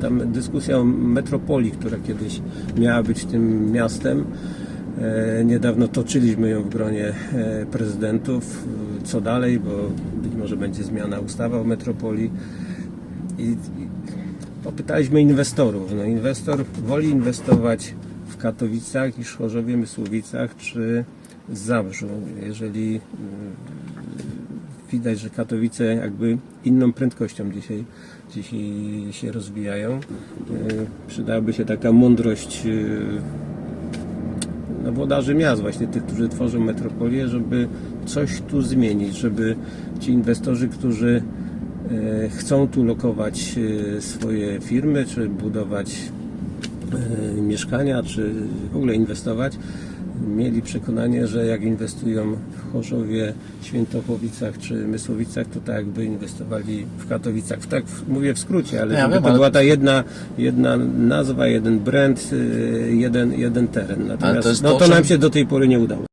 Tam dyskusja o metropolii, która kiedyś miała być tym miastem. E, Niedawno toczyliśmy ją w gronie e, prezydentów. Co dalej, bo być może będzie zmiana ustawy o metropolii. I, popytaliśmy inwestorów. No, inwestor woli inwestować w Katowicach niż w Chorzowie, Mysłowicach czy Zabrzu. Jeżeli mm, widać, że Katowice jakby inną prędkością dzisiaj, dzisiaj się rozwijają. E, Przydałaby się taka mądrość e, no, włodarzy miast, właśnie tych, którzy tworzą metropolię, żeby coś tu zmienić, żeby ci inwestorzy, którzy e, chcą tu lokować swoje firmy, czy budować mieszkania, czy w ogóle inwestować, mieli przekonanie, że jak inwestują w Chorzowie, Świętochowicach czy Mysłowicach, to tak jakby inwestowali w Katowicach. Tak mówię w skrócie, ale Ja wiem, to ale- była ta jedna, jedna nazwa, jeden brand, y, jeden, jeden teren. Natomiast jest no, to, to czym- nam się do tej pory nie udało.